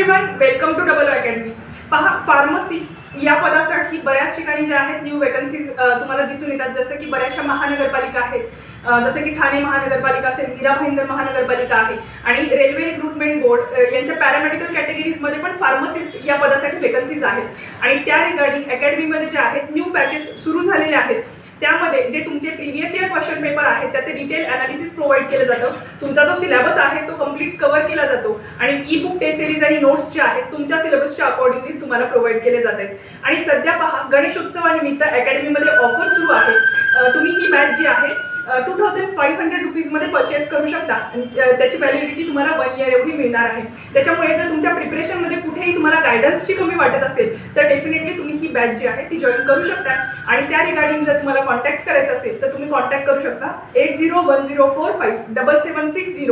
Everyone welcome to double academy पहा pharmacist या पदासाठी बऱ्याच ठिकाणी ज्या आहेत न्यू वेकन्सीज तुम्हाला दिसून येतात. जसं की बऱ्याचशा महानगरपालिका आहेत. जसं की ठाणे महानगरपालिका असेल मीरा भाईंदर महानगरपालिका आहे. आणि रेल्वे रिक्रुटमेंट बोर्ड यांच्या पॅरामेडिकल कॅटेगरीजमध्ये पण फार्मसिस्ट या पदासाठी वेकन्सीज आहेत. आणि त्या रिगार्डिंग अकॅडमीमध्ये ज्या आहेत न्यू बॅचेस सुरू झालेले आहेत. त्यामध्ये जे तुमचे प्रिव्हियस क्वेश्चन पेपर आहेत त्याचे डिटेल अनालिसिस प्रोव्हाइड केलं जातं. तुमचा जो सिलेबस आहे तो कंप्लीट कव्हर केला जातो. आणि ई बुक टेस्ट सिरीज आणि नोट्स जे आहेत तुमच्या सिलेबसच्या अकॉर्डिंगलीच तुम्हाला प्रोव्हाइड केले जात आहेत आणि सध्या पहा गणेशोत्सवानिमित्त अकॅडमीमध्ये ऑफर सुरू आहे. तुम्ही ही बॅच जी आहे टू थाउजंड फाईव्ह हंड्रेड रुपीजमध्ये परचेस करू शकता. त्याची व्हॅलिडिटी तुम्हाला वन इयर एवढी मिळणार आहे. त्याच्यामुळे जर तुमच्या प्रिपरेशनमध्ये कुठेही तुम्हाला गायडन्सची कमी वाटत असेल तर डेफिनेटली तुम्ही ही बॅच जी आहे ती जॉईन करू शकता. आणि त्या रिगार्डिंग जर तुम्हाला कॉन्टॅक्ट करायचं असेल तर तुम्ही कॉन्टॅक्ट करू शकता eight zero one zero four five double seven six zero